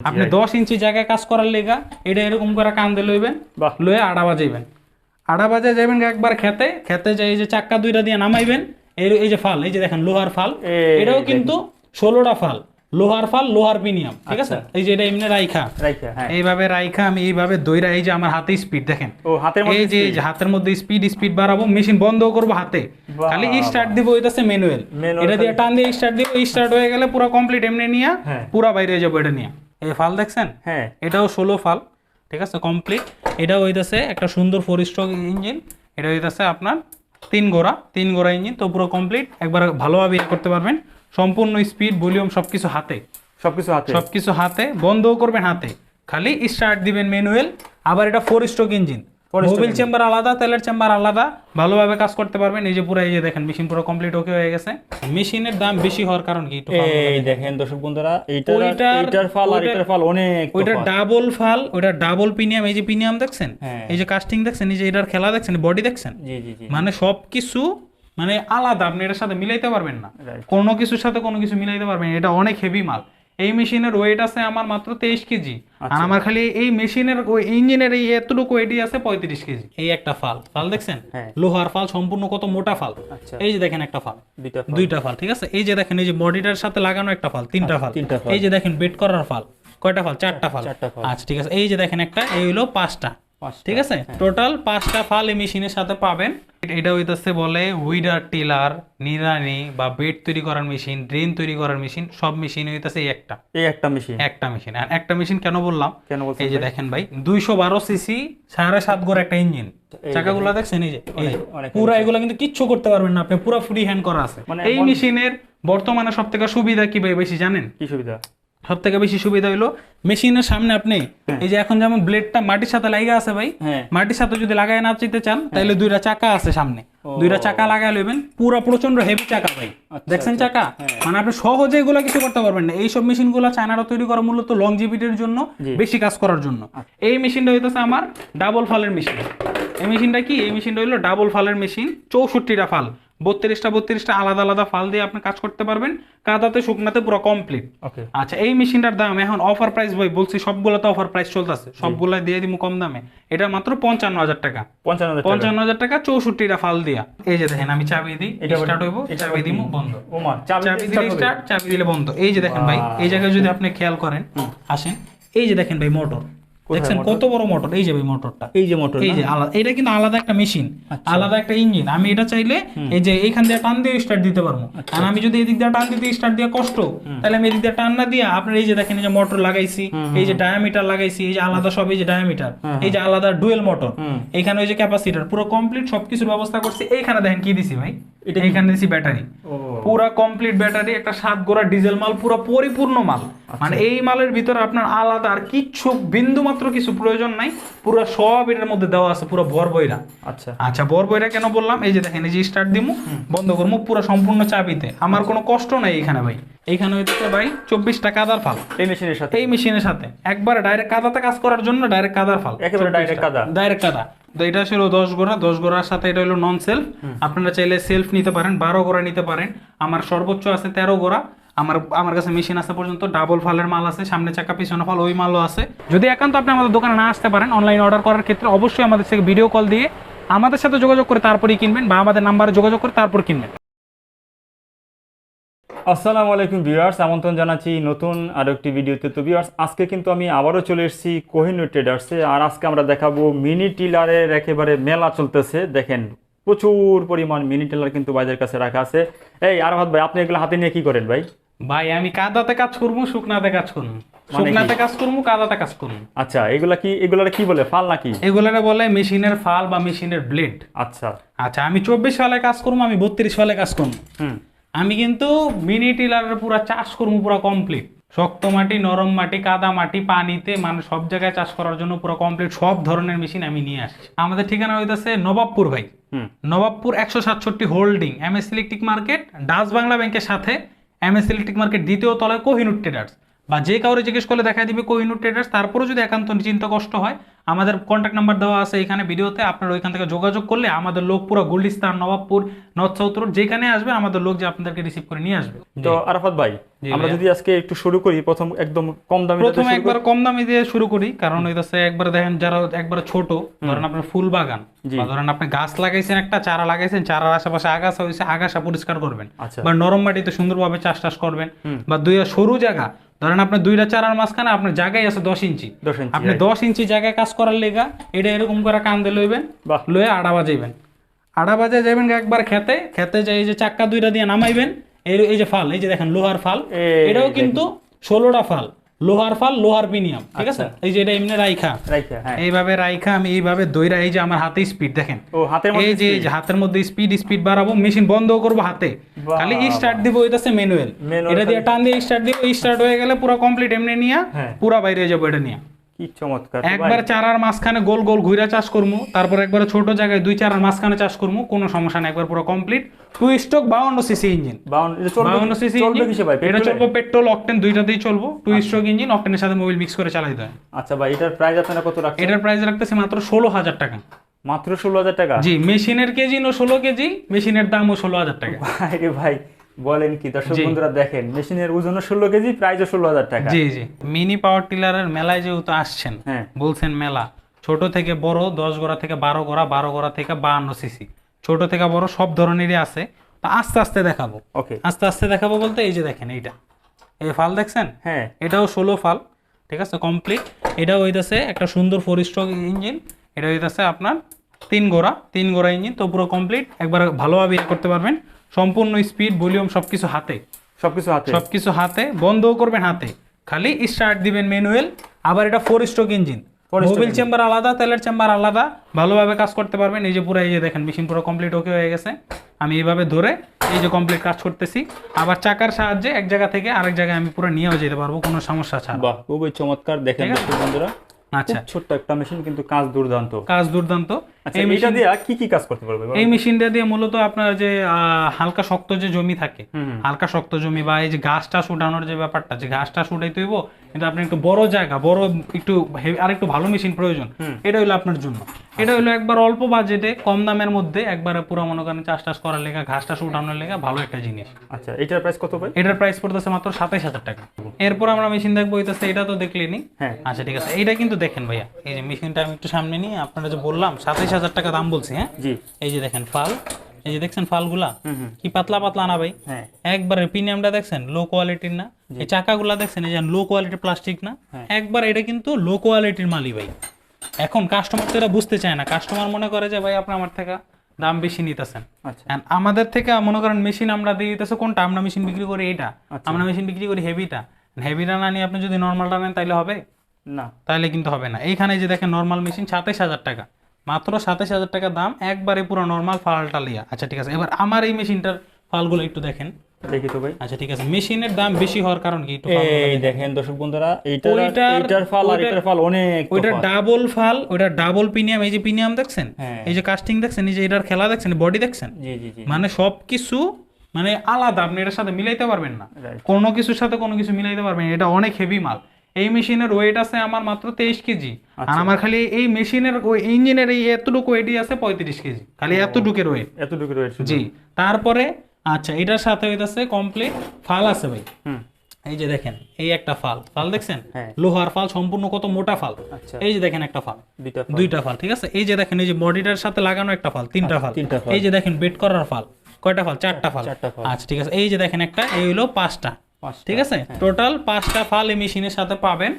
আপনি দশ ইঞ্চি জায়গায় কাজ করার লেগা এটা এরকম করে কান্দে লইবেন লয়ে আড়া বাজাইবেন। আড়া বাজে যাবেন একবার খেতে খেতে যাই যে চাক্কা দুইটা দিয়ে নামাইবেন এই এই যে ফাল এই যে দেখেন লোহার ফাল এটাও কিন্তু ষোলোটা ফাল লোহার ফাল লোহার পিনিয়াম ঠিক আছে? এই যে এটা এমনি রাইখা। রাইখা হ্যাঁ। এইভাবে রাইখা আমি এইভাবে দইরা এই যে আমার হাতে স্পিড দেখেন। ও হাতের মধ্যে এই যে এই যে হাতের মধ্যে স্পিড স্পিড বাড়াবো মেশিন বন্ধ করব হাতে। খালি স্টার্ট দিব ওইটাছে ম্যানুয়াল এটা দিয়ে টান দিয়ে স্টার্ট দিব স্টার্ট হয়ে গেলে পুরো কমপ্লিট এমনি নিয়ে হ্যাঁ। পুরো বাইরে হয়ে যাব এটা নিয়ে। এই ফাল দেখছেন? হ্যাঁ। এটাও ষোলো ফাল ঠিক আছে? কমপ্লিট। এটাও হইতাছে একটা সুন্দর ফোর স্ট্রোক ইঞ্জিন এটা হইতাছে আপনার তিন গোড়া তিন গোড়া ইঞ্জিন তো পুরো কমপ্লিট। একবার ভালোভাবে ইয়ে করতে পারবেন। সম্পূর্ণ স্পিড ভলিউম সব কিছু হাতে। সব কিছু হাতে। সব কিছু হাতে বন্ধও করবেন হাতে। খালি স্টার্ট দিবেন ম্যানুয়াল আবার এটা four stroke engine mobil chamber আলাদা তেলের চেম্বার আলাদা। ভালোভাবে কাজ করতে পারবেন। এই যে পুরো এই যে দেখেন মেশিন পুরো কমপ্লিট ওকে হয়ে গেছে। মেশিনের দাম বেশি হওয়ার কারণ কি? এই দেখেন। দর্শক বন্ধুরা এইটার ওইটার- এইটার ফাল আর এটার ফাল অনেক ওইটা ডাবল ফাল ওইটা ডাবল প্রিমিয়াম এই যে পিনিয়াম দেখছেন? হ্যাঁ। এই যে কাস্টিং দেখছেন এই যে এটার খেলা দেখছেন বডি দেখছেন? জি জি জি। মানে সবকিছু মানে আলাদা আপনি এটার সাথে মিলাইতে পারবেন না। কোনো কিছুর সাথে কোনো কিছু মিলাইতে পারবেন এটা অনেক হেভি মাল। এই মেশিনের ওয়েট আছে আমার মাত্র তেইশ কেজি। আচ্ছা। আর আমার খালি এই মেশিনের ওই ইঞ্জিনের এই এতটুকু ওয়েটই আছে পঁয়ত্রিশ কেজি। এই একটা ফাল। ফাল দেখছেন? হ্যাঁ। লোহার ফাল সম্পূর্ণ কত মোটা ফাল। আচ্ছা। এই যে দেখেন একটা ফাল। দুইটা ফাল। ঠিক আছে? এই যে দেখেন এই যে বডিটার সাথে লাগানো একটা ফাল তিনটা ফাল। এই যে দেখেন বেড করার ফাল। কয়টা ফাল। চারটা ফাল। আচ্ছা ঠিক আছে। এই যে দেখেন একটা এই হলো পাঁচটা। ঠিক আছে? টোটাল পাঁচটা ফাল এই মেশিনের সাথে পাবেন। এটা হইতাছে বলে উইডার টিলার নিরানি বা বেড তৈরি করার মেশিন ড্রেন তৈরি করার মেশিন সব মেশিন হইতাছে এই একটা। এই একটা মেশিন। একটা মেশিন। আর একটা মেশিন কেন বললাম? কেন এই যে দেখেন ভাই দুইশো বারো সিসি সাড়ে সাত গোর একটা ইঞ্জিন চাকাগুলো দেখছেন এই যে? এই যে পুরো এগুলো কিন্তু কিচ্ছু করতে পারবেন না আপনি পুরো ফ্রি হ্যান্ড করা আছে। মানে এই মেশিনের বর্তমানে সব থেকে সুবিধা কি ভাই বেশি জানেন? কি সুবিধা? সব থেকে বেশি সুবিধা হইল মেশিনের সামনে আপনি এই যে এখন যেমন ব্লেডটা মাটির সাথে লাগা আছে ভাই হ্যাঁ। মাটির সাথে যদি লাগাই না চিতে চান তাহলে দুইটা চাকা আছে সামনে। দুইটা চাকা লাগাই লইবেন পুরো প্রচণ্ড হেভি চাকা ভাই। আচ্ছা, দেখছেন চাকা? মানে আপনি সহজে এগুলো কিছু করতে পারবেন না। এইসব মেশিনগুলো চায়নারা তৈরি করা মূলত লং লংজিভিটির জন্য বেশি কাজ করার জন্য। এই মেশিনটা হইতেছে আমার ডাবল ফালের মেশিন এই মেশিনটা কি? এই মেশিনটা হইল ডাবল ফালের মেশিন চৌষট্টিটা ফাল বত্রিশটা বত্রিশটা আলাদা আলাদা ফাল দিয়ে আপনি কাজ করতে পারবেন। কাদাতে শুকনাতে পুরো কমপ্লিট আচ্ছা এই মেশিনটার দাম এখন অফার প্রাইস ভাই বলছি সবগুলোতে অফার প্রাইস চলতেছে। সবগুলা দিয়ে দিব কম দামে। এটা মাত্র পঞ্চান্ন হাজার টাকা। পঞ্চান্ন হাজার টাকা। চৌষট্টিটা ফাল দিয়া। এই যে দেখেন আমি চাবি দিই স্টার্ট হইব চাবি দিব বন্ধ। চাবি দিলে স্টার্ট চাবি দিলে বন্ধ। এই যে দেখেন ভাই এই জায়গায় যদি আপনি খেয়াল করেন আসেন। এই যে দেখেন ভাই মোটর। দেখছেন কত বড় মোটর এই যে ভাই মোটরটা এই যে মোটর এই যে আলাদা এটা কিন্তু আলাদা একটা মেশিন আচ্ছা। আলাদা একটা ইঞ্জিন আমি এটা চাইলে এই যে এইখান দিয়ে টান দিয়ে স্টার্ট দিতে পারব। আচ্ছা। আর আমি যদি এদিক দিয়ে টান দিতে স্টার্ট দিয়ে কষ্ট তাহলে আমি এদিক দিয়ে টান না দিয়ে আপনার এই যে দেখেন এই যে মোটর লাগাইছি এই যে ডায়ামিটার লাগাইছি এই যে আলাদা সব এই যে ডায়ামিটার এই যে আলাদা ডুয়েল মোটর এখানে ওই যে ক্যাপাসিটার পুরো কমপ্লিট সবকিছুর ব্যবস্থা করছি। এইখানে দেখেন কি দিছি ভাই? এটা এইখানে দিছি ব্যাটারি পুরা কমপ্লিট ব্যাটারি একটা সাত গোড়া ডিজেল মাল পুরো পরিপূর্ণ মাল। আচ্ছা। মানে এই মালের ভিতরে আপনার আলাদা আর কিচ্ছু বিন্দু মাত্র কিছু প্রয়োজন নাই পুরো সব এটার মধ্যে দেওয়া আছে পুরো ভর বইরা। আচ্ছা। আচ্ছা বর বইরা কেন বললাম? এই যে দেখেন এই যে স্টার্ট দিমু বন্ধ করব পুরো সম্পূর্ণ চাবিতে। আমার কোনো কষ্ট নাই এখানে ভাই। এইখানে হইতেছে ভাই চব্বিশটা কাদার ফাল। এই মেশিনের সাথে। এই মেশিনের সাথে। একবার ডাইরেক্ট কাদাতে কাজ করার জন্য ডাইরেক্ট কাদার ফাল। একেবারে ডাইরেক্ট কাদা। ডাইরেক্ট কাদা। তো এটা ছিল দশ গোড়া দশ গোড়ার সাথে এটা হলো নন সেলফ আপনারা চাইলে সেলফ নিতে পারেন বারো গোড়া নিতে পারেন। আমার সর্বোচ্চ আছে তেরো গোড়া। আমার আমার কাছে মেশিন আছে পর্যন্ত ডাবল ফালের মাল আছে, সামনে চাকা, পিছনে ফল, ওই মালও আছে। যদি একান্ত আপনি আমাদের দোকানে না আসতে পারেন অনলাইন অর্ডার করার ক্ষেত্রে অবশ্যই আমাদের থেকে ভিডিও কল দিয়ে আমাদের সাথে যোগাযোগ করে তারপরেই কিনবেন বা আমাদের নাম্বারে যোগাযোগ করে তারপর কিনবেন। আসসালামু আলাইকুম ভিউয়ার্স আমন্ত্রণ জানাচ্ছি নতুন আরও একটি ভিডিওতে তো ভিউয়ার্স আজকে কিন্তু আমি আবারও চলে এসেছি কোহিনুর ট্রেডার্সে আর আজকে আমরা দেখাবো মিনি টিলারের একেবারে মেলা চলতেছে। দেখেন, প্রচুর পরিমাণ মিনি টিলার কিন্তু বাজারের কাছে রাখা আছে। এই আর ভাই, আপনি এগুলো হাতে নিয়ে কী করেন ভাই? ভাই আমি কাদাতে কাজ করব শুকনাতে কাজ করব। মানে শুকনাতে কাজ করব কাদাতে কাজ করব। আচ্ছা এগুলা কি এগুলার কি বলে? ফাল নাকি? এগুলারে বলে মেশিনের ফাল বা মেশিনের ব্লেড। আচ্ছা। আচ্ছা আমি চব্বিশ সালে কাজ করব আমি বত্রিশ সালে কাজ করব। আমি কিন্তু মিনি টিলারের পুরা চাষ করব পুরো কমপ্লিট শক্ত মাটি নরম মাটি কাদা মাটি পানিতে মানে সব জায়গায় চাষ করার জন্য পুরো কমপ্লিট সব ধরনের মেশিন আমি নিয়ে আসছি। আমাদের ঠিকানা হইতেছে নবাবপুর ভাই। নবাবপুর একশো সাতষট্টি holding M S electric market Dutch Bangla ব্যাংকের সাথে এম এস মার্কেট দ্বিতীয় তলায় কোহিনুর ট্রেডার্স বা যে কাউরে জিজ্ঞেস করলে দেখা দিবে কোহিনুর ট্রেডার্স তারপরে যদি একান্ত চিন্তা কষ্ট হয় আমাদের কন্ট্যাক্ট নাম্বার দেওয়া আছে এখানে ভিডিওতে আপনারা ওইখান থেকে যোগাযোগ করলে আমাদের লোক পুরো Gulistan Nawabpur north south road যেখানে আসবে আমাদের লোক যে আপনাদেরকে রিসিভ করে নিয়ে আসবে। তো আরাফাত ভাই আমরা যদি আজকে একটু শুরু করি প্রথম একদম কম দামে প্রথমে একবার কম দামি দিয়ে শুরু করি কারণ ওই হইতাছে একবার দেখেন যারা একবার ছোট ধরেন আপনার ফুল বাগান বা ধরেন আপনি গাছ লাগাইছেন একটা চারা লাগাইছেন চারার আশেপাশে আগাছা হয়েছে আগাছা পরিষ্কার করবেন। আচ্ছা। বা নরম মাটিতে সুন্দরভাবে চাষ টাস করবেন বা দুই সরু জায়গা ধরেন আপনার দুইটা চারার মাঝখানে আপনার জায়গায় আছে দশ ইঞ্চি। দশ ইঞ্চি আপনি দশ ইঞ্চি জায়গায় কাজ করার লেগা এটা এরকম করে কান্দে লইবেন লয়ে আড়া বাজাইবেন। আড়া বাজায় যাবেন একবার খেতে খেতে যাই এই যে চাক্কা দুইটা দিয়ে নামাইবেন এই এই যে ফাল এই যে দেখেন লোহার ফাল এটাও কিন্তু ষোলোটা ফাল। লোহার ফাল লোহার বিনিয়াম ঠিক আছে? আচ্ছা। এই যে এটা এমনি রাইখা। রাইখা হ্যাঁ। এইভাবে রাইখা আমি এইভাবে দইরা এই যে আমার হাতে স্পিড দেখেন। ও হাতের মধ্যে এই যে হাতের মধ্যে স্পিড স্পিড বাড়াবো মেশিন বন্ধ করব হাতে। খালি স্টার্ট দিব সে ম্যানুয়াল এটা দিয়ে টান দিয়ে স্টার্ট দিব স্টার্ট হয়ে গেলে পুরো কমপ্লিট এমনি নিয়ে পুরো পুরা বাইরে হয়ে যাব এটা নিয়ে। কি চমৎকার একবার চারার মাঝখানে গোল গোল ঘুরা চাষ করব তারপর একবার ছোট জায়গায় দুই চারার মাঝখানে চাষ করব কোনো সমস্যা নেই একবার পুরো কমপ্লিট টু স্টক বাউন্ন সিসি ইঞ্জিন বাউন্ন সিসি এটা? চলবে পেট্রোল অকটেন দুইটাতেই চলবো। টু স্ট্রোক ইঞ্জিন অকটেনের সাথে মোবিল মিক্স করে চালাইতে হয় আচ্ছা ভাই এটার প্রাইস আপনারা কত রাখছেন? এটার প্রাইস রাখতেছে মাত্র ষোলো হাজার টাকা। মাত্র ষোলো হাজার টাকা? জি মেশিনের কেজি নো ষোলো কেজি মেশিনের দামও ষোলো হাজার টাকা। ভাই ভাই বলেন কি দর্শক বন্ধুরা দেখেন মেশিনের ওজনও ষোলো কেজি প্রাইসও ষোলো হাজার টাকা। জি জি। মিনি পাওয়ার টিলারের মেলায় যেহেতু আসছেন হ্যাঁ। বলছেন মেলা ছোট থেকে বড় দশ গোড়া থেকে বারো গোড়া বারো গোড়া থেকে বাহান্ন সিসি ছোট থেকে বড় সব ধরনেরই আছে। তা আস্তে আস্তে দেখাবো। ওকে। আস্তে আস্তে দেখাবো বলতে এই যে দেখেন এইটা। এই ফাল দেখছেন? হ্যাঁ। এটাও ষোলো ফাল ঠিক আছে কমপ্লিট এটাও হইতাছে একটা সুন্দর ফোর স্ট্রোক ইঞ্জিন এটা হইতাছে আপনার তিন গোড়া তিন গোড়া ইঞ্জিন তো পুরো কমপ্লিট একবার ভালোভাবে ইয়ে করতে পারবেন। সম্পূর্ণ স্পিড ভলিউম সবকিছু হাতে। সবকিছু হাতে। সবকিছু হাতে বন্ধও করবেন হাতে। খালি স্টার্ট দিবেন ম্যানুয়াল আবার এটা four stroke engine mobil chamber আলাদা তেলের চেম্বার আলাদা। ভালোভাবে কাজ করতে পারবেন। এই যে পুরো এই যে দেখেন মেশিন পুরো কমপ্লিট ওকে হয়ে গেছে। আমি এইভাবে ধরে এই যে কমপ্লিট কাজ করতেছি। আবার চাকার সাহায্যে এক জায়গা থেকে আরেক জায়গায় আমি পুরো নিয়েও যেতে পারব কোনো সমস্যা ছাড়া। বাহ খুবই চমৎকার। দেখেন বন্ধুরা আচ্ছা। ছোট্ট একটা মেশিন কিন্তু কাজ দুর্দান্ত। কাজ দুর্দান্ত। এই এটা মেশিন দিয়ে কি কি কাজ করতে পারবে? এই মেশিনটা দিয়ে মূলত আপনার যে হালকা শক্ত যে জমি থাকে। হালকা শক্ত জমি বা এই যে ঘাস টাস উঠানোর যে ব্যাপারটা যে ঘাস টাস উঠাইতে হইব কিন্তু আপনি একটু বড় জায়গা বড় একটু আর একটু ভালো মেশিন প্রয়োজন এটা হলো আপনার জন্য। এটা হলো একবার অল্প বাজেটে কম দামের মধ্যে একবারে পুরো মনে করেন চাষ টাস করার লেগা ঘাস টাস উঠানোর লেগা ভালো একটা জিনিস। আচ্ছা এটার প্রাইস কত ভাই? এটার প্রাইস পড়তেছে মাত্র সাতাইশ হাজার টাকা। এরপর আমরা মেশিন দেখব হইতেছে এটা তো দেখলেনি। হ্যাঁ। আচ্ছা ঠিক আছে। এইটা কিন্তু দেখেন ভাইয়া। এই যে মেশিনটা আমি একটু সামনে নিয়ে আপনারা যে বললাম সাতাইশ হাজার টাকা দাম বলছি হ্যাঁ? জি। এই যে দেখেন ফাল এই যে দেখছেন ফালগুলা? কি পাতলা পাতলা না ভাই? হ্যাঁ। একবারে প্রিমিয়ামটা দেখছেন লো কোয়ালিটির না? এই চাকাগুলা দেখছেন এই যে লো কোয়ালিটির প্লাস্টিক না? হ্যাঁ। একবার এটা কিন্তু লো কোয়ালিটির মালই ভাই। এখন কাস্টমার তো এটা বুঝতে চায় না। কাস্টমার মনে করে যে ভাই আপনি আমার থেকে দাম বেশি নিতেছেন। আচ্ছা। আমাদের থেকে মনে করেন মেশিন আমরা দিয়ে দিতেছে কোনটা? আমরা মেশিন বিক্রি করি এটা আচ্ছা। আমরা মেশিন বিক্রি করি হেভিটা হেভিটা না নিয়ে আপনি যদি নর্মালটা নেন তাইলে হবে? না। তাহলে কিন্তু হবে না। এইখানে যে দেখেন নর্মাল মেশিন সাতাইশ হাজার টাকা। মাত্র সাতাশ হাজার টাকা দাম একবারে পুরো নর্মাল ফালটা লিয়া। আচ্ছা ঠিক আছে এবার আমার এই মেশিনটার ফালগুলো একটু দেখেন। দেখি তো ভাই। আচ্ছা ঠিক আছে মেশিনের দাম বেশি হওয়ার কারণ কি এই দেখেন। দেখেন দর্শক বন্ধুরা এইটার এইটার ফাল আর এটার ফাল অনেক ওইটা ডাবল ফাল। ওইটা ডাবল পিনিয়াম এই যে পিনিয়াম দেখছেন? হ্যাঁ। এই যে কাস্টিং দেখছেন এই যে এটার খেলা দেখছেন বডি দেখছেন? জি জি জি। মানে সবকিছু মানে আলাদা আপনি এটার সাথে মিলাইতে পারবেন না। কোনো কিছুর সাথে কোনো কিছু মিলাইতে পারবেন এটা অনেক হেভি মাল। এই মেশিনের ওয়েট আছে আমার মাত্র তেইশ কেজি। আর আচ্ছা। আমার খালি এই মেশিনের ওই ইঞ্জিনের এই এতটুকু ওয়েটই আছে পঁয়ত্রিশ কেজি। খালি এতটুকের ওয়েট এতটুকু রয়েছে জি তারপরে আচ্ছা এটার সাথে হইতাছে কমপ্লিট ফাল আছে ভাই। এই যে দেখেন এই একটা ফাল। ফাল দেখছেন? হ্যাঁ। লোহার ফাল সম্পূর্ণ কত মোটা ফাল। আচ্ছা। এই যে দেখেন একটা ফাল। দুইটা ফাল। ঠিক আছে? এই যে দেখেন এই যে বডিটার সাথে লাগানো একটা ফাল তিনটা ফাল। এই যে দেখেন বেড করার ফাল। কয়টা ফাল? চারটা ফাল। আচ্ছা ঠিক আছে। এই যে দেখেন একটা এই হলো পাঁচটা। ঠিক আছে? টোটাল পাঁচটা ফাল এই মেশিনের সাথে পাবেন।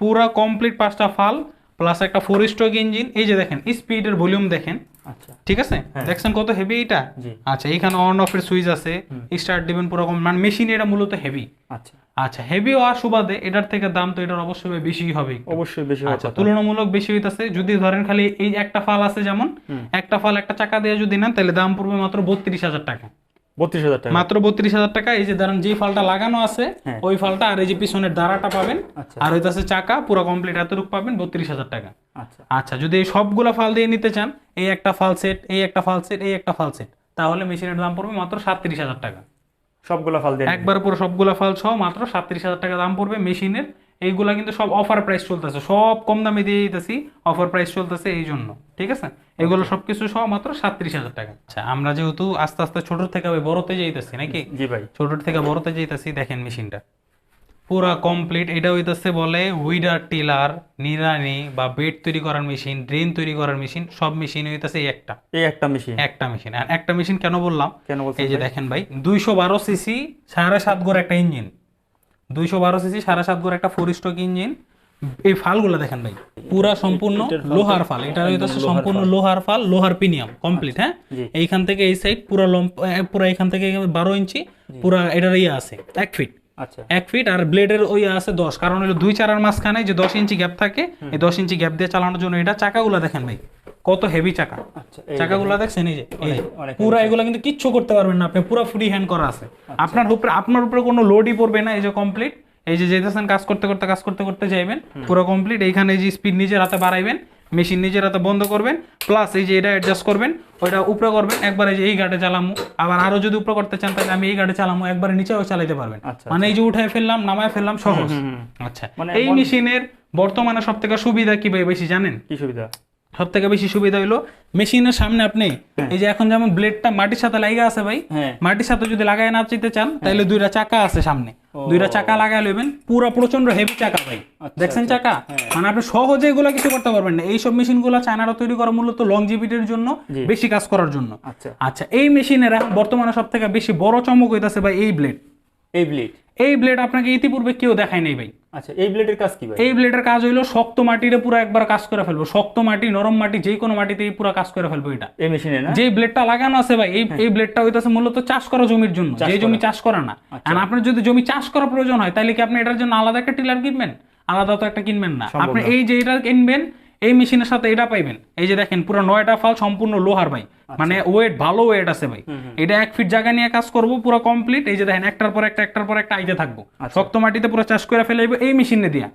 পুরা কমপ্লিট পাঁচটা ফাল প্লাস একটা ফোর স্ট্রোক ইঞ্জিন এই যে দেখেন স্পিডের ভলিউম দেখেন। আচ্ছা। ঠিক আছে? দেখছেন কত হেভি এটা আচ্ছা এখানে অন অফ এর সুইচ আছে। স্টার্ট দিবেন পুরো কম- মানে মেশিন এটা মূলত হেভি আচ্ছা। আচ্ছা হেভি হওয়ার সুবাদে এটার থেকে দাম তো এটার অবশ্যই বেশি হবে অবশ্যই বেশি আচ্ছা তুলনামূলক বেশি হইতাছে। যদি ধরেন খালি এই একটা ফাল আছে যেমন একটা ফাল একটা চাকা দিয়ে যদি নেন তাহলে দাম পড়বে মাত্র বত্রিশ হাজার টাকা। বত্রিশ হাজার টাকা। মাত্র বত্রিশ হাজার টাকা। এই যে ধরেন যে ফালটা লাগানো আছে হ্যাঁ। ওই ফালটা আর এই যে পিছনের দাঁড়াটা পাবেন। আচ্ছা। আর হইতাছে চাকা পুরো কমপ্লিট এতটুকু পাবেন বত্রিশ হাজার টাকা। আচ্ছা। আচ্ছা যদি এই সবগুলা ফাল দিয়ে নিতে চান এই একটা ফাল সেট এই একটা ফাল সেট এই একটা ফাল সেট তাহলে মেশিনের দাম পড়বে মাত্র সাতত্রিশ হাজার টাকা। সবগুলা ফাল দিয়ে একবার পুরো সবগুলা ফাল সহ মাত্র সাতত্রিশ হাজার টাকা দাম পড়বে মেশিনের এইগুলা কিন্তু সব অফার প্রাইস চলতেছে। সব কম দামে দিয়ে দিতেছি অফার প্রাইস চলতেছে এই জন্য। ঠিক আছে? এগুলো সবকিছু সহ মাত্র সাতত্রিশ হাজার টাকা। আচ্ছা আমরা যেহেতু আস্তে আস্তে ছোট থেকে বড়তে যাইতেছি নাকি? জি ভাই। ছোট থেকে বড়তে যাইতেছি দেখেন মেশিনটা। পুরা কমপ্লিট এটা হইতেছে বলে উইডার টিলার নিরানি বা বেড তৈরি করার মেশিন ড্রেন তৈরি করার মেশিন সব মেশিন হইতেছে এই একটা। এই একটা মেশিন। একটা মেশিন। আর একটা মেশিন কেন বললাম? কেন এই যে দেখেন ভাই দুইশো বারো সিসি সাড়ে সাত গোর একটা ইঞ্জিন দুইশো বারো সিসি সাড়ে সাত গোর একটা ফোর স্ট্রোক ইঞ্জিন এই ফালগুলো দেখেন ভাই পুরা সম্পূর্ণ লোহার ফাল। এটা হইতেছে সম্পূর্ণ লোহার ফাল লোহার পিনিয়াম কমপ্লিট হ্যাঁ? এইখান থেকে এই সাইড পুরা পুরা এখান থেকে বারো ইঞ্চি পুরা এটার ইয়ে আছে এক ফিট আচ্ছা। এক ফিট আর ব্লেডের ওই আছে দশ। কারণ হলো দুই চারার মাঝখানে যে দশ ইঞ্চি গ্যাপ থাকে এই দশ ইঞ্চি গ্যাপ দিয়ে চালানোর জন্য এটা চাকাগুলো দেখেন ভাই। কত হেভি চাকা? আচ্ছা চাকাগুলো দেখছেন এই যে পুরা এগুলো কিন্তু কিচ্ছু করতে পারবেন না আপনি পুরো ফ্রি হ্যান্ড করা আছে। আপনার উপরে আপনার উপরে কোনো লোডই পড়বে না এই যে কমপ্লিট এই যে যেতেছেন কাজ করতে করতে কাজ করতে করতে যাইবেন পুরো কমপ্লিট এইখানে এই যে স্পিড নিজের হাতে বাড়াইবেন মেশিন নিজের হাতে বন্ধ করবেন প্লাস এই যে এটা অ্যাডজাস্ট করবেন ওইটা উপরে করবেন একবার এই যে এই গাড়ি চালামু। আবার আরও যদি উপরে করতে চান তাহলে আমি এই গাড়ি চালামু একবারে নিচেও চালাতে পারবেন। আচ্ছা, মানে এই যে উঠায় ফেললাম নামায় ফেললাম সহজ। আচ্ছা। মানে এই মেশিনের বর্তমানে সব থেকে সুবিধা কি ভাই বেশি জানেন? কি সুবিধা? সব থেকে বেশি সুবিধা হলো মেশিনের সামনে আপনি এই যে এখন যেমন ব্লেডটা মাটির সাথে লাগা আছে ভাই হ্যাঁ। মাটির সাথে যদি লাগাই না চিতে চান তাহলে দুইটা চাকা আছে সামনে। দুইটা চাকা লাগাই লইবেন পুরো প্রচণ্ড হেভি চাকা ভাই। আচ্ছা, দেখছেন চাকা? মানে আপনি সহজে এগুলো কিছু করতে পারবেন না। এইসব মেশিন মেশিনগুলো চায়নারা তৈরি করা মূলত লং লংজিভিটির জন্য বেশি কাজ করার জন্য। আচ্ছা। আচ্ছা এই মেশিনের বর্তমানে সব থেকে বেশি বড় চমক হইতাছে ভাই এই ব্লেড এই ব্লেড এই ব্লেড আপনাকে ইতিপূর্বে কেউ দেখায় নাই ভাই। আচ্ছা এই ব্লেডের কাজ কি ভাই? এই ব্লেডের কাজ হইল শক্ত মাটিরে পুরো একবার কাজ করে ফেলব। শক্ত মাটি নরম মাটি যে কোনো মাটিতেই পুরো কাজ করে ফেলব এটা। এই মেশিনে না? যে ব্লেডটা লাগানো আছে ভাই এই এই ব্লেডটা হইতাছে মূলত চাষ করা জমির জন্য। যে জমি চাষ করা না। আর আপনার যদি জমি চাষ করা প্রয়োজন হয় তাহলে কি আপনি এটার জন্য আলাদা একটা টিলার কিনবেন? আলাদা তো একটা কিনবেন না। আপনি এই যে এটা কিনবেন এই মেশিনের সাথে এটা পাইবেন। এই যে দেখেন পুরো নয়টা ফাল সম্পূর্ণ লোহার ভাই। মানে ওয়েট ভালো ওয়েট আছে ভাই। এটা এক ফিট জায়গা নিয়ে কাজ করব পুরো কমপ্লিট এই যে দেখেন একটার পর একটা একটার পর একটা আইতে থাকব। শক্ত মাটিতে পুরো চাষ করে ফেলাইবো এই মেশিনে দিয়া।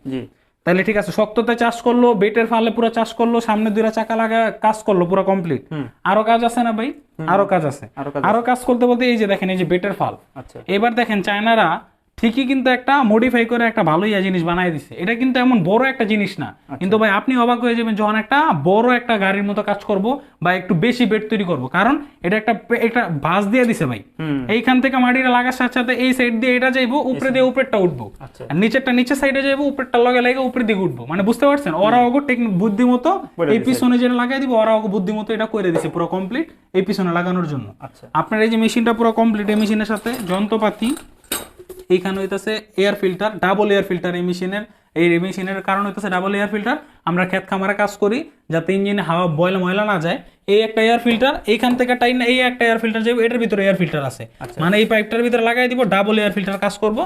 তাহলে ঠিক আছে শক্ততে চাষ করল বেটের ফালে পুরো চাষ করল সামনে দুইটা চাকা লাগা কাজ করল পুরো কমপ্লিট আরও কাজ আছে না ভাই? আরও কাজ আছে। আরও কাজ আরও কাজ করতে বলতে এই যে দেখেন এই যে বেটের ফাল। আচ্ছা। এবার দেখেন চায়নারা ঠিকই কিন্তু একটা মডিফাই করে একটা ভালো ইয়া জিনিস বানাই দিছে। এটা কিন্তু এমন বড় একটা জিনিস না। আচ্ছা। কিন্তু ভাই আপনি অবাক হয়ে যাবেন যখন একটা বড় একটা গাড়ির মতো কাজ করব বা একটু বেশি বেড তৈরি করব। কারণ এটা একটা একটা ভাঁজ দিয়ে দিছে ভাই। এইখান থেকে মাটিটা লাগার সাথে সাথে এই সাইড দিয়ে এটা যাইবো উপরে দিয়ে উপরেরটা উঠবো। আচ্ছা। আর নিচেরটা নিচের সাইডে যাইবো উপরেরটা লগে লাগে উপরের দিকে উঠবো। মানে বুঝতে পারছেন? ওরা ওগো টেকনিক বুদ্ধিমতো এই পিছনে যেটা লাগাই দিব ওরা ওগো বুদ্ধিমতো এটা করে দিছে পুরো কমপ্লিট এই পিছনে লাগানোর জন্য। আচ্ছা। আপনার এই যে মেশিনটা পুরো কমপ্লিট এই মেশিনের সাথে যন্ত্রপাতি এইখানে হইতাছে air filter double air filter এই মেশিনের এই মেশিনের কারণ হইতাছে ডাবল এয়ার ফিল্টার আমরা ক্ষেত খামারে কাজ করি যাতে ইঞ্জিনে হাওয়া বয়লা ময়লা না যায়। এই একটা এয়ার ফিল্টার এইখান থেকে টাইন এই একটা এয়ার ফিল্টার যাবে এটার ভিতরে এয়ার ফিল্টার আছে। মানে এই পাইপটার ভিতরে লাগাই দিব ডাবল এয়ার ফিল্টার কাজ করব।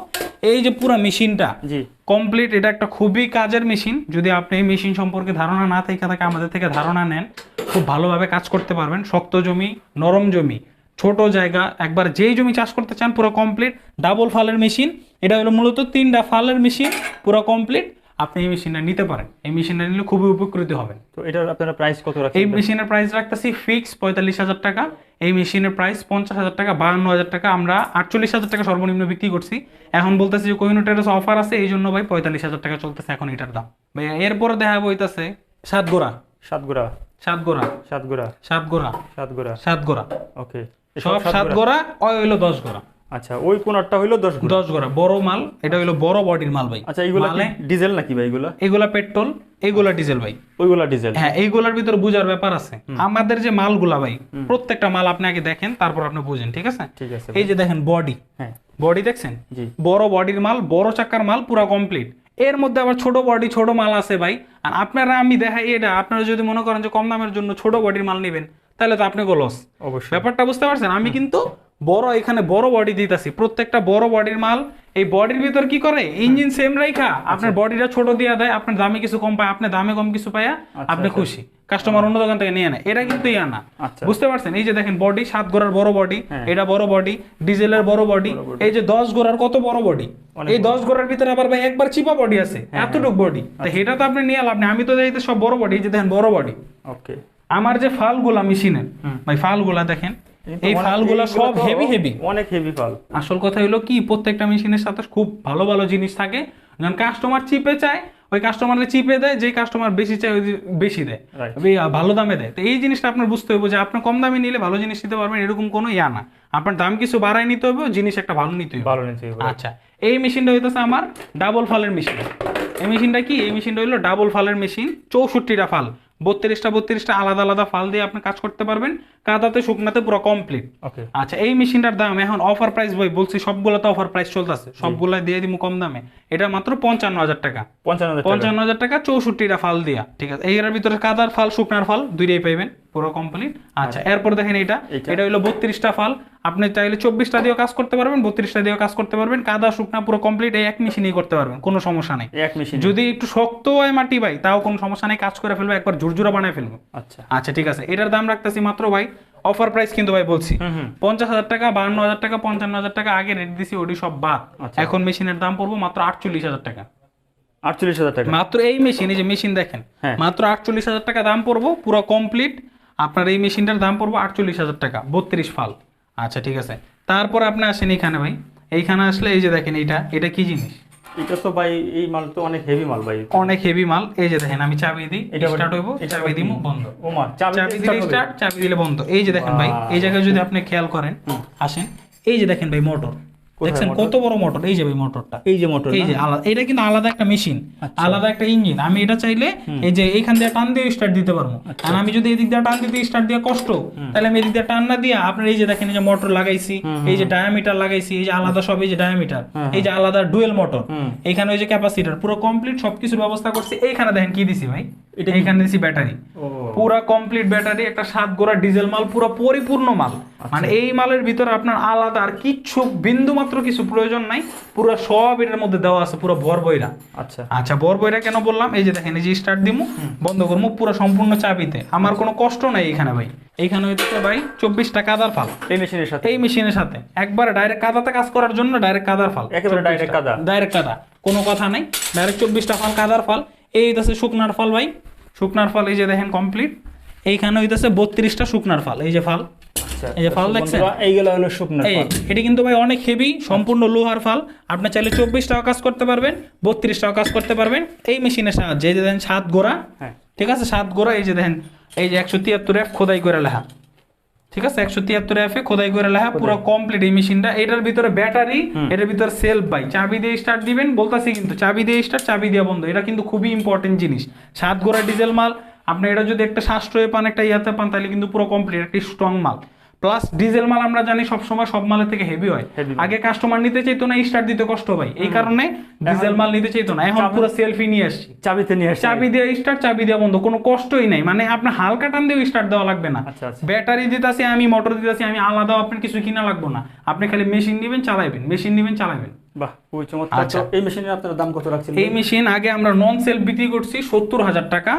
এই যে পুরো মেশিনটা জি। কমপ্লিট এটা একটা খুবই কাজের মেশিন যদি আপনি এই মেশিন সম্পর্কে ধারণা না থেকে থাকে আমাদের থেকে ধারণা নেন খুব ভালোভাবে কাজ করতে পারবেন। শক্ত জমি নরম জমি। ছোট জায়গা একবার যেই জমি চাষ করতে চান পুরো কমপ্লিট ডাবল ফালের মেশিন এটা হলো মূলত তিনটা ফালের মেশিন পুরো কমপ্লিট আপনি এই মেশিনটা নিতে পারেন। এই মেশিনটা নিলে খুবই উপকৃত হবেন। তো এটার আপনারা প্রাইস কত এই রাখছেন মেশিনের প্রাইস রাখতেছি ফিক্স পঁয়তাল্লিশ হাজার টাকা। এই মেশিনের প্রাইস পঞ্চাশ হাজার টাকা বাহান্ন হাজার টাকা। আমরা আটচল্লিশ হাজার টাকা সর্বনিম্ন বিক্রি করছি। এখন বলতেছি যে কোহিনুটের অফার আছে এই জন্য ভাই পঁয়তাল্লিশ হাজার টাকা চলতেছে এখন এটার দাম। ভাই এরপরে দেখা বইতেছে সাত গোড়া সাত গোড়া সাত গোড়া সাত গোড়া সাত গোড়া সাত গোড়া সাত গোড়া ওকে সব সাত গোড়া। ওই হইল দশ গোড়া। আচ্ছা ওই কোনারটা হইল দশ গোড়া। দশ গোড়া বড় মাল এটা হইল বড় বডির মাল ভাই। আচ্ছা এইগুলা ডিজেল নাকি ভাই এগুলা? এগুলা পেট্রোল এগুলা ডিজেল ভাই। ওইগুলা ডিজেল। হ্যাঁ এইগুলার ভিতরে বুঝার ব্যাপার আছে। আমাদের যে মালগুলা ভাই প্রত্যেকটা মাল আপনি আগে দেখেন তারপর আপনি বুঝেন ঠিক আছে? ঠিক আছে এই যে দেখেন বডি। হ্যাঁ। বডি দেখছেন? জি। বড় বডির মাল বড় চাকার মাল পুরো কমপ্লিট। এর মধ্যে আবার ছোট বডি ছোট মাল আছে ভাই। আর আপনারা আমি দেখাই এটা আপনারা যদি মনে করেন যে কম দামের জন্য ছোট বডির মাল নেবেন তাহলে তো আপনি লস অবশ্যই। ব্যাপারটা বুঝতে পারছেন? আমি কিন্তু বড় এখানে বড় বডি দিতেছি। প্রত্যেকটা বড় বডির মাল এই বডির ভিতর কি করে? ইঞ্জিন সেম রাইখা। আপনার বডিটা ছোট দিয়া দেয় আপনার দামে কিছু কম পায় আপনার দামে কম কিছু পায় আপনি খুশি। কাস্টমার অন্য দোকান থেকে নিয়ে নেয়। এটা কিন্তু ইয়া না। আচ্ছা। বুঝতে পারছেন? এই যে দেখেন বডি সাত গোড়ার বড় বডি হ্যাঁ। এটা বড় বডি ডিজেলের বড় বডি এই যে দশ গোড়ার কত বড় বডি এই দশ গোড়ার ভিতরে আবার ভাই একবার চিপা বডি আছে। এতটুক বডি তো এটা তো আপনি নিয়ে লাভ নেই। আমি তো যাইতে সব বড় বডি এই যে দেখেন বড় বডি ওকে আমার যে ফালগুলা মেশিনের ভাই ফালগুলা দেখেন এই ফালগুলা সব হেভি হেভি অনেক হেভি ফাল। আসল কথা হলো কি প্রত্যেকটা মেশিনের সাথে খুব ভালো ভালো জিনিস থাকে। যখন কাস্টমার চিপে চায় ওই কাস্টমারের চিপে দেয় যে কাস্টমার বেশি চায় ওই বেশি দেয়। ভালো দামে দেয়। তো এই জিনিসটা আপনার বুঝতে হবে যে আপনি কম দামে নিলে ভালো জিনিস নিতে পারবেন এরকম কোনো ইয়া না। আপনার দাম কিছু বাড়ায় নিতে হবে জিনিস একটা ভালো নিতে হবে ভালো নিতে হবে। আচ্ছা এই মেশিনটা হইতেছে আমার ডাবল ফালের মেশিন। এই মেশিনটা কি? এই মেশিনটা হলো ডাবল ফালের মেশিন চৌষট্টিটা ফাল। বত্রিশটা বত্রিশটা আলাদা আলাদা ফাল দিয়ে আপনি কাজ করতে পারবেন। কাদাতে শুকনাতে পুরো কমপ্লিট আচ্ছা এই মেশিনটার দাম এখন অফার প্রাইস বই বলছি সবগুলোতে অফার প্রাইস চলতেছে। সবগুলা দিয়ে দিব কম দামে। এটা মাত্র পঞ্চান্ন হাজার টাকা। পঞ্চান্ন হাজার টাকা। চৌষট্টিটা ফাল দিয়া। ঠিক আছে এর ভিতরে কাদার ফাল শুকনার ফাল দুইটাই পাইবেন। পুরো কমপ্লিট আচ্ছা এরপর দেখেন এটা? এটা হলো বত্রিশটা ফাল। আপনি চাইলে চব্বিশটা দিয়েও কাজ করতে পারবেন বত্রিশটা দিয়েও কাজ করতে পারবেন কাদা শুকনা পুরো কমপ্লিট এই এক মেশিনেই করতে পারবেন কোনো সমস্যা নেই। এক মেশিন যদি একটু শক্ত হয় মাটি ভাই তাও কোনো সমস্যা নেই কাজ করে ফেলব একবার ঝুরঝুরা বানায় ফেলব। আচ্ছা। আচ্ছা ঠিক আছে এটার দাম রাখতেছি মাত্র ভাই অফার প্রাইস কিন্তু ভাই বলছি। পঞ্চাশ হাজার টাকা বান্ন হাজার টাকা পঞ্চান্ন হাজার টাকা আগে রেট দিছি ওটি সব বাদ। আচ্ছা। এখন মেশিনের দাম পড়ব মাত্র আটচল্লিশ হাজার টাকা। আটচল্লিশ হাজার টাকা। মাত্র এই মেশিন এই যে মেশিন দেখেন হ্যাঁ। মাত্র আটচল্লিশ হাজার টাকা দাম পড়ব পুরো কমপ্লিট আপনার এই মেশিনটার দাম পড়ব আটচল্লিশ হাজার টাকা বত্রিশ ফাল। আচ্ছা ঠিক আছে। তারপর আপনি আসেন এইখানে ভাই। এইখানে আসলে এই যে দেখেন এটা এটা কি জিনিস? এটা তো ভাই এই মাল তো অনেক হেভি মাল ভাই। অনেক হেভি মাল। এই যে দেখেন আমি চাবি দিই এটা স্টার্ট হইব চাবি দিমু বন্ধ। ও মা চাবি চাবি দিলে স্টার্ট চাবি দিলে বন্ধ। এই যে দেখেন ভাই এই জায়গায় যদি আপনি খেয়াল করেন আসেন। এই যে দেখেন ভাই মোটর। দেখছেন কত বড় মোটর এই যে ভাই মোটরটা এই যে মোটর এই যে আলাদা এটা কিন্তু আলাদা একটা মেশিন আচ্ছা। আলাদা একটা ইঞ্জিন আমি এটা চাইলে এই যে এইখান দিয়ে টান দিয়ে স্টার্ট দিতে পারব। আচ্ছা। আর আমি যদি এদিক দিয়ে টান দিতে স্টার্ট দিয়ে কষ্ট তাহলে আমি এদিক দিয়ে টান না দিয়ে আপনার এই যে দেখেন এই যে মোটর লাগাইছি এই যে ডায়ামিটার লাগাইছি এই যে আলাদা সব এই যে ডায়ামিটার এই যে আলাদা ডুয়েল মোটর এখানে ওই যে ক্যাপাসিটার পুরো কমপ্লিট সবকিছুর ব্যবস্থা করছি। এইখানে দেখেন কি দিছি ভাই? এটা এখানে দিছি ব্যাটারি পুরা কমপ্লিট ব্যাটারি একটা সাত গোড়া ডিজেল মাল পুরো পরিপূর্ণ মাল। আচ্ছা। মানে এই মালের ভিতরে আপনার আলাদা আর কিচ্ছু বিন্দু মাত্র কিছু প্রয়োজন নাই পুরো সব এটার মধ্যে দেওয়া আছে পুরো ভর বইরা। আচ্ছা। আচ্ছা বর বইরা কেন বললাম? এই যে দেখেন এই যে স্টার্ট দিমু বন্ধ করব পুরো সম্পূর্ণ চাবিতে। আমার কোনো কষ্ট নাই এখানে ভাই। এইখানে হইতেছে ভাই চব্বিশটা কাদার ফাল। এই মেশিনের সাথে। এই মেশিনের সাথে। একবার ডাইরেক্ট কাদাতে কাজ করার জন্য ডাইরেক্ট কাদার ফাল। একেবারে direct কাদা। ডাইরেক্ট কাদা। কোনো কথা নাই। ডাইরেক্ট চব্বিশটা ফাল কাদার ফাল। এই হইতেছে শুকনার ফল ভাই। শুকনার ফল এই যে দেখেন কমপ্লিট এইখানে হইতেছে বত্রিশটা শুকনার ফাল। এই যে ফাল। এই যে ফাল দেখছেন? এইগুলো হলো শুকনো এটি কিন্তু ভাই অনেক হেভি সম্পূর্ণ লোহার ফাল। আপনি চাইলে চব্বিশ টাকা কাজ করতে পারবেন বত্রিশ টাকা কাজ করতে পারবেন। এই মেশিনের সাহায্যে এই যে দেখেন সাত গোড়া হ্যাঁ। ঠিক আছে? সাত গোড়া এই যে দেখেন এই যে একশো তিয়াত্তর এফ খোদাই করে লেখা। ঠিক আছে? একশো তিয়াত্তর এফ এ খোদাই করে লেখা পুরো কমপ্লিট এই মেশিনটা। এটার ভিতরে ব্যাটারি এটার ভিতরে সেলফ বাই চাবি দিয়ে স্টার্ট দিবেন বলতাছি কিন্তু চাবি দিয়ে স্টার্ট চাবি দিয়ে বন্ধ। এটা কিন্তু খুবই ইম্পর্টেন্ট জিনিস। সাত গোড়া ডিজেল মাল আপনি এটা যদি একটা সাশ্রয়ে পান একটা ইয়াতে পান তাহলে কিন্তু পুরো কমপ্লিট একটা স্ট্রং মাল। প্লাস ডিজেল মাল আমরা জানি সবসময় সব মালের থেকে হেভি হয়। আগে কাস্টমার নিতে চাইতো না স্টার্ট দিতে কষ্ট ভাই এই কারণে ডিজেল মাল নিতে চাইতো না। এখন পুরো সেলফি নিয়ে আসছি। চাবিতে নিয়ে আসছি। চাবি দিয়ে স্টার্ট চাবি দেওয়া বন্ধ। কোনো কষ্টই নাই। মানে আপনার হালকা টান দিয়ে স্টার্ট দেওয়া লাগবে না। আচ্ছা আচ্ছা। ব্যাটারি দিতেছি আমি মোটর দিতেছি আমি আলাদা আপনার কিছু কিনা লাগবে না। আপনি খালি মেশিন নিবেন চালাইবেন। মেশিন নিবেন চালাবেন বাহ খুবই চমৎকার। আচ্ছা। এই মেশিনের আপনার দাম কত রাখছেন? এই মেশিন আগে আমরা নন সেল বিক্রি করছি সত্তর হাজার টাকা।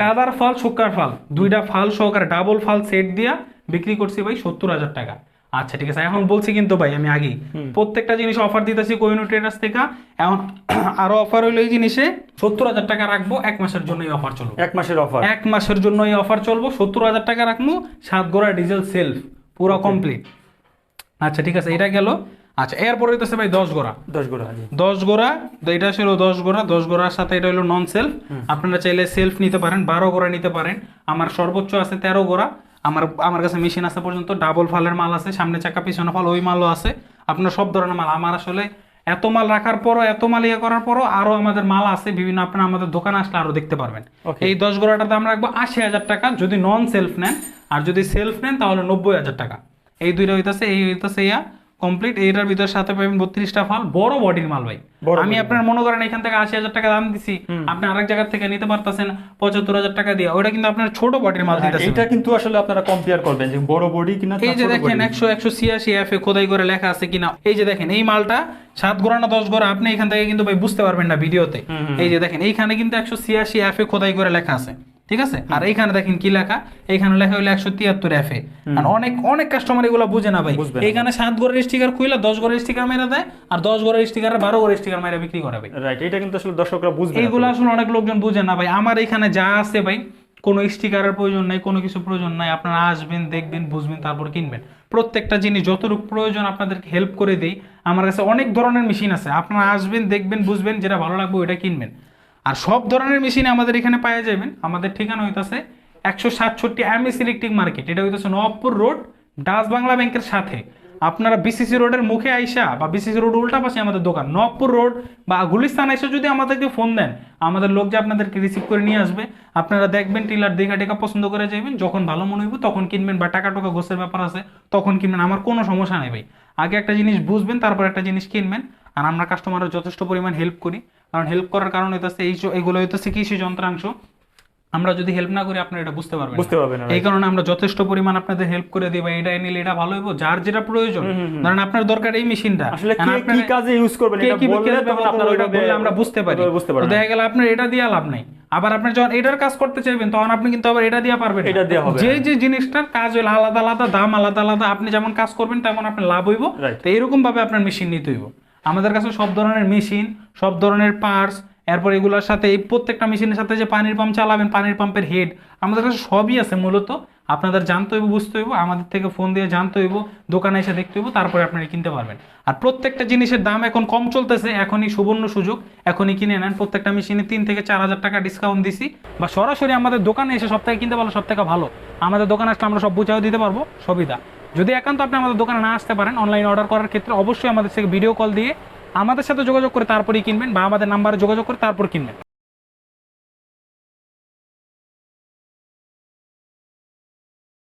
কাদার ফাল শুকার ফাল। দুইটা ফাল সহকারে ডাবল ফাল সেট দিয়া বিক্রি করছি ভাই সত্তর হাজার টাকা। আচ্ছা ঠিক আছে এখন বলছি কিন্তু ভাই আমি আগে প্রত্যেকটা জিনিস অফার দিতেছি কোহিনু ট্রেডার্স থেকে। এখন আরও অফার হইল এই জিনিসে সত্তর হাজার টাকা রাখব এক মাসের জন্য এই অফার চলবো। এক মাসের অফার এক মাসের জন্য এই অফার চলবো সত্তর হাজার টাকা রাখব সাত গোড়া ডিজেল সেলফ পুরো কমপ্লিট আচ্ছা ঠিক আছে এটা গেল। আচ্ছা এরপরে হইতেছে ভাই দশ গোড়া দশ গোড়া দশ গোড়া এটা ছিল দশ গোড়া দশ গোড়ার সাথে এটা হলো নন সেলফ আপনারা চাইলে সেলফ নিতে পারেন বারো গোড়া নিতে পারেন। আমার সর্বোচ্চ আছে তেরো গোড়া। আমার আমার কাছে মেশিন আছে পর্যন্ত ডাবল ফালের মাল আছে সামনে চাকা পিছনে ফাল ওই মালও আছে। আপনার সব ধরনের মাল। আমার আসলে এত মাল রাখার পরও এত মাল ইয়ে করার পরও আরও আমাদের মাল আছে বিভিন্ন আপনার আমাদের দোকানে আসলে আরও দেখতে পারবেন. এই দশ গোড়াটার আমরা রাখব আশি হাজার টাকা যদি নন সেলফ নেন আর যদি সেলফ নেন তাহলে নব্বই হাজার টাকা। এই দুইটা হইতেছে এই হইতেছে ইয়া। কমপ্লিট এইটার ভিতরে সাথে পাবেন বত্রিশটা ফাল বড় বডির মাল ভাই। আমি আপনার মনে করেন এখান থেকে আশি হাজার টাকা দাম দিছি আপনি আরেক জায়গা থেকে নিতে পারতেছেন পঁচাত্তর হাজার টাকা দিয়ে। ওটা কিন্তু আপনার ছোট বডির মাল দিতেছে। এটা কিন্তু আসলে আপনারা কম্পেয়ার করবেন যে বড় বডি কিনা এই যে দেখেন একশো একশো ছিয়াশি এফ এ খোদাই করে লেখা আছে কিনা। এই যে দেখেন এই মালটা সাত গোড়া না দশ গোড়া আপনি এখান থেকে কিন্তু ভাই বুঝতে পারবেন না ভিডিওতে। এই যে দেখেন এইখানে কিন্তু একশো ছিয়াশি এফ এ খোদাই করে লেখা আছে ঠিক আছে? আর এইখানে দেখেন কি লেখা? এইখানে লেখা হলো একশো তিয়াত্তর এফ এ আর অনেক অনেক কাস্টমার এগুলো বুঝে না ভাই। বুঝবে না। সাত গোড়ের স্টিকার খুইলে দশ গোড়ের স্টিকার মেরে দেয় আর দশ গোড়ের স্টিকার বারো গোড়ের স্টিকার মেরে বিক্রি করে ভাই। রাইট এটা কিন্তু আসলে দর্শকরা বুঝবে না এইগুলো আসলে। অনেক লোকজন বুঝে না ভাই। আমার এখানে যা আছে ভাই কোনো স্টিকারের প্রয়োজন নাই, কোনো কিছু প্রয়োজন নাই, আপনারা আসবেন, দেখবেন, বুঝবেন, তারপর কিনবেন। প্রত্যেকটা জিনিস যতটুকু প্রয়োজন আপনাদেরকে হেল্প করে দিই, আমার কাছে অনেক ধরনের মেশিন আছে। আপনারা আসবেন, দেখবেন, বুঝবেন, যেটা ভালো লাগবে ওইটা কিনবেন। আর সব ধরনের মেশিন আমাদের এখানে পাওয়া যাবেন। আমাদের ঠিকানা হইতাছে একশো সাতষট্টি এমএস ইলেকট্রিক মার্কেট এটা হইতেছে নবাবপুর রোড ডাস বাংলা ব্যাংকের সাথে। আপনারা বিসিসি রোডের মুখে আইসা বা বিসিসি রোড উল্টা পাশে আমাদের দোকান, নবপুর রোড বা গুলিস্তান আইসা যদি আমাদেরকে ফোন দেন, আমাদের লোক যে আপনাদেরকে রিসিভ করে নিয়ে আসবে, আপনারা দেখবেন টিলার দেখা টেকা পছন্দ করে যাবেন যখন ভালো মনে হইব তখন কিনবেন বা টাকা টাকা গোছের ব্যাপার আছে, তখন কিনবেন, আমার কোনো সমস্যা নেই ভাই। আগে একটা জিনিস বুঝবেন, তারপর একটা জিনিস কিনবেন, আর আমরা কাস্টমারের যথেষ্ট পরিমাণ হেল্প করি, কারণ হেল্প করার কারণ হইতেছে এই এগুলো হইতেছে কৃষি যন্ত্রাংশ আমরা যদি হেল্প না করি আপনারা এটা বুঝতে পারবেন বুঝতে পারবেন এই কারণে আমরা যথেষ্ট পরিমাণ আপনাদের হেল্প করে দিই বা এটা নিলে এটা ভালো হইব যার যেটা প্রয়োজন। ধরেন আপনার দরকার এই মেশিনটা। আসলে কে কাজে ইউজ করবেন এটা বললে আমরা বুঝতে পারি। দেখা গেল আপনার এটা দিয়ে লাভ নাই। আবার আপনি যখন এটার কাজ করতে চাইবেন তখন আপনি কিন্তু আবার এটা দিয়ে পারবেন এটা দিয়ে হবে যে যে জিনিসটার কাজ হইল আলাদা আলাদা দাম আলাদা আলাদা আপনি যেমন কাজ করবেন তেমন আপনার লাভ হইব. তো এরকম ভাবে আপনার মেশিন নিতে হইব। আমাদের কাছে সব ধরনের মেশিন সব ধরনের পার্টস এরপর এগুলোর সাথে এই প্রত্যেকটা মেশিনের সাথে যে পানির পাম্প চালাবেন, পানির পাম্পের হেড আমাদের কাছে সবই আছে মূলত। আপনাদের জানতে হইব, বুঝতে হইব, আমাদের থেকে ফোন দিয়ে জানতে হইব, দোকানে এসে দেখতে হইব, তারপরে আপনারা কিনতে পারবেন। আর প্রত্যেকটা জিনিসের দাম এখন কম চলতেছে, এখনই সুবর্ণ সুযোগ, এখনই কিনে নেন। প্রত্যেকটা মেশিনে তিন থেকে চার হাজার টাকা ডিসকাউন্ট দিছি, বা সরাসরি আমাদের দোকানে এসে সব থেকে কিনতে পারলে সব থেকে ভালো। আমাদের দোকানে আসলে আমরা সব বুঝাও দিতে পারব সুবিধা যদি একান্ত আপনি আমাদের দোকানে না আসতে পারেন অনলাইন অর্ডার করার ক্ষেত্রে অবশ্যই আমাদের থেকে ভিডিও কল দিয়ে আমাদের সাথে যোগাযোগ করে তারপরেই কিনবেন বা আমাদের নাম্বারে যোগাযোগ করে তারপর কিনবেন।